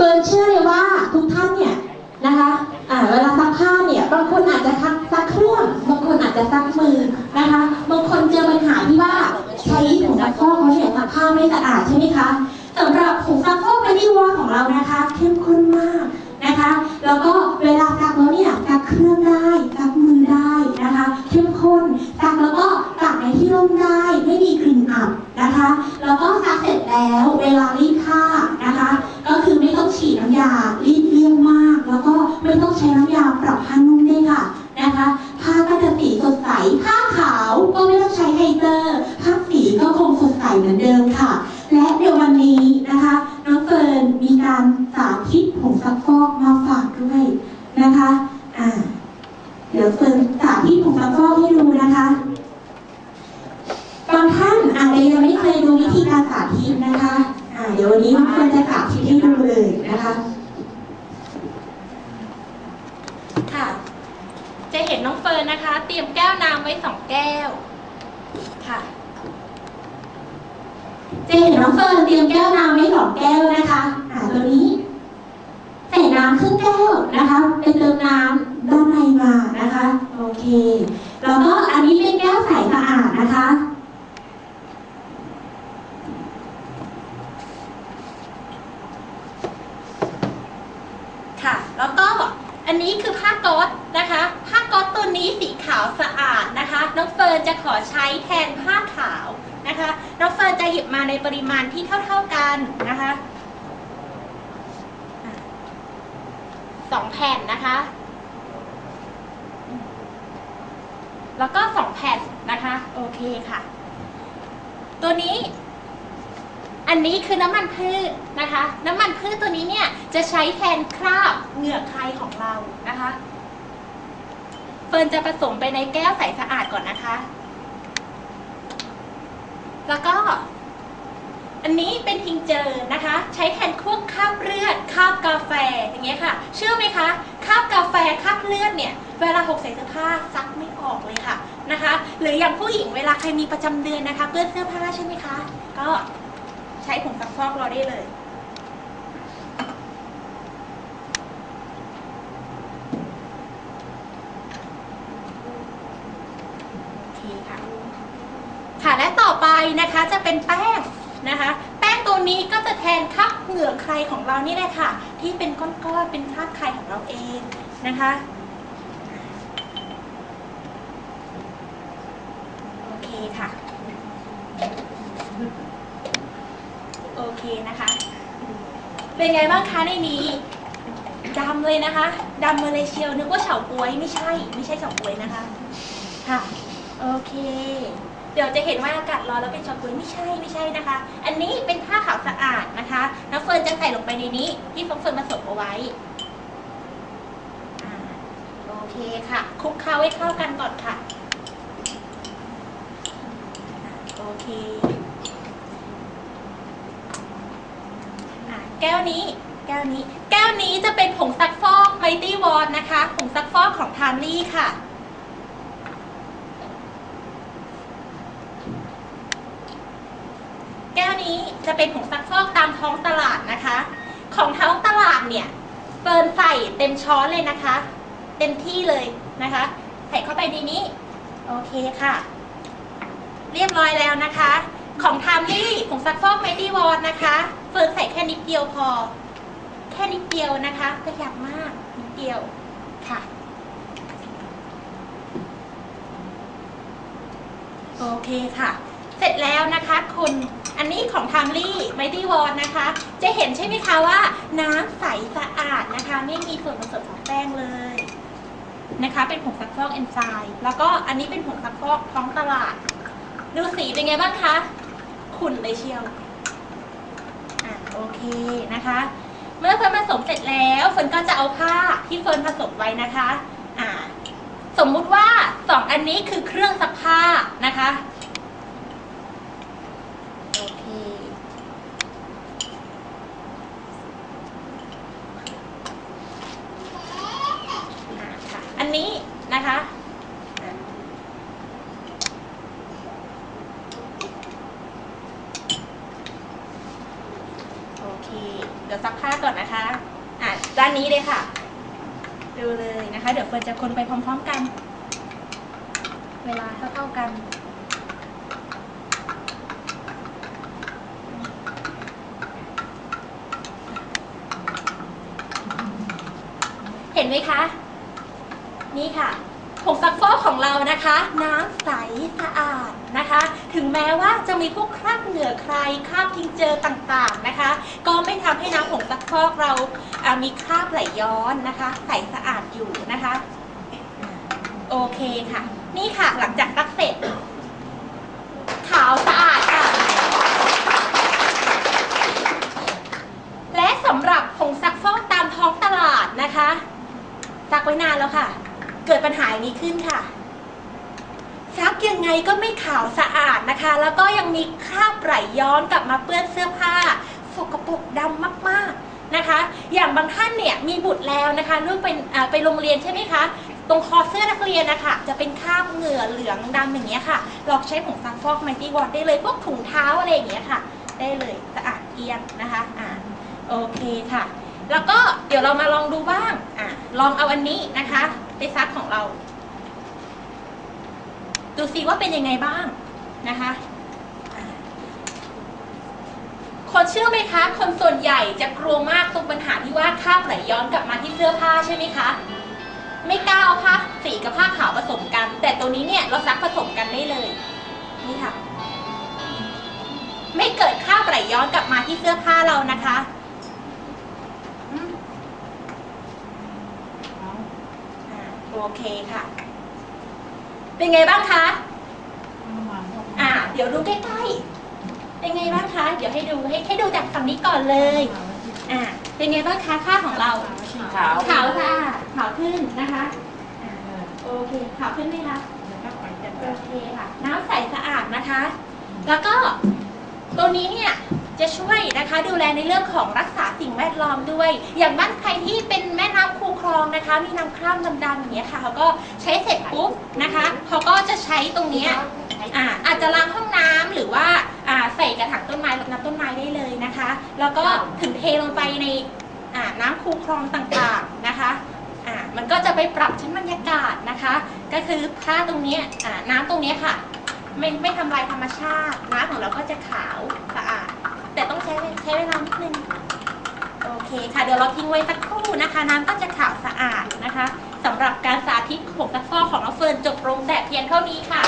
ฟิร์นเชื่อเลยว่าทุกท่านเนี่ยนะคะเวลาซักผ้าเนี่ยบางคนอาจจะซักเครื่องบางคนอาจจะซักมือนะคะบางคนเจอปัญหาที่ว่าใช้ผงซักฟอกเขาเนี่ยซักผ้าไม่สะอาดใช่ไหมคะสำหรับผงซักฟอกเบบี้วอของเรานะคะ เข้มข้นมากนะคะ แล้วก็เวลาซักแล้วเนี่ยซักเครื่องได้ซักมือได้นะคะเข้มข้นซักแล้วก็ตากในที่ร่มได้ไม่มีกลิ่นอับนะคะ แล้วก็ซักเสร็จแล้วเวลารีด เฟิร์นมีการสาธิตผงซักฟอกมาฝากด้วยนะคะอ่าเดี๋ยวเฟิร์นสาธิตผงซักฟอกให้ดูนะคะบางท่านอาจจะยังไม่เคยดูวิธีการสาธิตนะคะอ่าเดี๋ยววันนี้ควรจะสาธิตให้ดูเลยนะคะค่ะ จะเห็นน้องเฟิร์นนะคะ เตรียมแก้วน้ำไว้สองแก้ว ค่ะ จะเห็นน้องเฟิร์นเตรียมแก้วน้ำไว้สองแก้วนะคะอ่าตัวนี้ ใส่น้ำครึ่งแก้วนะคะไปเติมน้ำด้านในมานะคะ โอเค แล้วก็อันนี้เป็นแก้วใสสะอาดนะคะค่ะแล้วก็อันนี้คือผ้าก๊อซนะคะ ผ้าก๊อซตัวนี้สีขาวสะอาดนะคะ น้องเฟิร์นจะขอใช้แทนผ้าขาว นะคะน้องเฟิร์นจะหยิบมาในปริมาณที่เท่า ๆกันนะคะอะสองแผ่นนะคะ แล้วก็สองแผ่นนะคะ โอเคค่ะ ตัวนี้ อันนี้คือน้ำมันพืชนะคะ น้ำมันพืชตัวนี้เนี่ยจะใช้แทนคราบเหงื่อใครของเรานะคะ เฟิร์นจะผสมไปในแก้วใสสะอาดก่อนนะคะ แล้วก็อันนี้เป็นทิงเจอร์นะคะ ใช้แทนพวกคาบเลือดคราบกาแฟอย่างเงี้ยค่ะ เชื่อไหมคะคราบกาแฟคราบเลือดเนี่ยเวลาหกใส่เสื้อผ้าซักไม่ออกเลยค่ะนะคะ หรืออย่างผู้หญิงเวลาใครมีประจำเดือนนะคะเปื้อนเสื้อผ้าใช่ไหมคะ ก็ใช้ผงซักฟอกเราได้เลย โอเคค่ะ ค่ะและต่อไป นะคะจะเป็นแป้งนะคะ แป้งตัวนี้ก็จะแทนคราบเหงื่อใครของเรานี่แหละค่ะ ที่เป็นก้อนๆเป็นคราบใครของเราเองนะคะโอเคค่ะโอเคนะคะ เป็นไงบ้างคะในนี้ดำเลยนะคะดำมาเลยเชียวนึกว่าเฉาก๊วยไม่ใช่ ไม่ใช่เฉาก๊วยนะคะ ค่ะ โอเค ดี๋ยวจะเห็นว่าอากาศร้อนแล้วเป็นเฉาก๊วยไม่ใช่ไม่ใช่นะคะ อันนี้เป็นผ้าขาวสะอาดนะคะน้ำเฟิร์นจะใส่ลงไปในนี้ ที่น้องเฟิร์นผสมเอาไว้โอเคค่ะคลุกเคล้าให้เข้ากันก่อนค่ะโอเคแก้วนี้แก้วนี้ แก้วนี้จะเป็นผงซักฟอก Mighty Wand นะคะ ผงซักฟอกของทามลี่ค่ะ แก้ว นี้จะเป็นผงซักฟอกตามท้องตลาดนะคะ ของท้องตลาดเนี่ยเฟิร์นใส่เต็มช้อนเลยนะคะ เต็มที่เลยนะคะ ใส่เข้าไปในนี้โอเคค่ะ เรียบร้อยแล้วนะคะ ของทามลี่ผงซักฟอกไมตี้วอ n นะคะ เฟิร์นใส่แค่นิดเดียวพอ แค่นิดเดียวนะคะประหยัดมากนิดเดียวค่ะ โอเคค่ะ เสร็จแล้วนะคะคุณ อันนี้ของทามลี่ไมตี้วอ n นะคะ จะเห็นใช่ไหมคะว่าน้ำใสสะอาดนะคะ ไม่มีส่วนผสมของแป้งเลยนะคะ เป็นผงซักฟอกเอนไซม์แล้วก็อันนี้เป็นผงซักฟอกท้องตลาด ดูสีเป็นไงบ้างคะขุ่นเลยเชียวอะโอเคนะคะ เมื่อเฟิร์นผสมเสร็จแล้วเฟิร์นก็จะเอาผ้าที่เฟิร์นผสมไว้นะคะ อ่า สมมุติว่าสองอันนี้คือเครื่องซักผ้านะคะ โอเค อ่าค่ะ อันนี้นะคะอะ โอ เคเดี๋ยวซักผ้าก่อนนะคะ อะด้านนี้เลยค่ะ ดูเลยนะคะ เดี๋ยวเฟิร์นจะคนไปพร้อม ๆกัน เวลาเท่าๆกันเห็นไหมคะ นี่ค่ะผงซักฟอกของเรานะคะ น้ำใสสะอาด นะคะ ถึงแม้ว่าจะมีพวกคราบเหงื่อใครคราบทิ้งเจอต่างๆนะคะ ก็ไม่ทำให้น้ำผงซักฟอกเราอ่ามีคราบไหลย้อนนะคะใสสะอาดอยู่นะคะ โอเคค่ะ นี่ค่ะหลังจากซักเสร็จ ขาวสะอาดค่ะ และสำหรับผงซักฟอกตามท้องตลาดนะคะซักไว้นานแล้วค่ะ เกิดปัญหาอย่างนี้ขึ้นค่ะ ซักยังไงก็ไม่ขาวสะอาดนะคะ แล้วก็ยังมีคราบไหลย้อนกลับมาเปื้อนเสื้อผ้า สกปรกดำมากๆนะคะ อย่างบางท่านเนี่ยมีบุตรแล้วนะคะลูกเป็นไปโรงเรียนใช่ไหมคะตรงคอเสื้อนักเรียนนะคะจะเป็นคราบเหงื่อเหลืองดำอย่างเงี้ยค่ะลองใช้ผงซักฟอกไมตี้วอตได้เลยพวกถุงเท้าอะไรอย่างเงี้ยค่ะ ได้เลยสะอาดเกลียงนะคะอ่าโอเคค่ะ แล้วก็เดี๋ยวเรามาลองดูบ้างอะลองเอาอันนี้นะคะไปซักของเรา ดูซิว่าเป็นยังไงบ้างนะคะ คนเชื่อไหมคะ คนส่วนใหญ่จะกลัวมากตรงปัญหาที่ว่าคราบไหลย้อนกลับมาที่เสื้อผ้าใช่ไหมคะ ไม่กล้าเอาผ้าสีกับผ้าขาวผสมกัน แต่ตัวนี้เนี่ยเราซักผสมกันได้เลย นี่ค่ะ ไม่เกิดคราบไหลย้อนกลับมาที่เสื้อผ้าเรานะคะโอเคค่ะ เป็นไงบ้างคะอ่า เดี๋ยวดูใกล้ๆ เป็นไงบ้างคะ เดี๋ยวให้ดูให้ให้ดูจากฝั่งนี้ก่อนเลย อ่า เป็นไงบ้างคะผ้าของเรา ขาวขาวสะอาดขาวขึ้นนะคะอ่าโอเค ขาวขึ้นไหมคะ โอเคค่ะ น้ำใสสะอาดนะคะ แล้วก็ตัวนี้เนี่ย จะช่วยนะคะ ดูแลในเรื่องของรักษาสิ่งแวดล้อมด้วย อย่างบ้านใครที่เป็นแม่น้ำคูคลองนะคะ มีน้ำคร่ำดำๆอย่างเงี้ยค่ะเขาก็ใช้เสร็จปุ๊บนะคะเขาก็จะใช้ตรงเนี้ยอ่าอาจจะล้างห้องน้ำหรือว่าอ่าใส่กระถางต้นไม้รดน้ำต้นไม้ได้เลยนะคะ แล้วก็ถึงเทลงไปในอ่าน้ำคูคลองต่างๆนะคะอ่ามันก็จะไปปรับชั้นบรรยากาศนะคะ ก็คือผ้าตรงเนี้ยอ่าน้ำตรงเนี้ยค่ะ ไม่ไม่ทำลายธรรมชาติน้ำของเราก็จะขาวสะอาด ช้เวลานิดนึงโอเคค่ะ เดี๋ยวเราทิ้งไว้สักครู่นะคะ น้ำก็จะขาวสะอาดนะคะสำหรับการสาธิตผงซักฟอกของน้องเฟิร์นจบลงแต่เพียงเท่านี้ค่ะ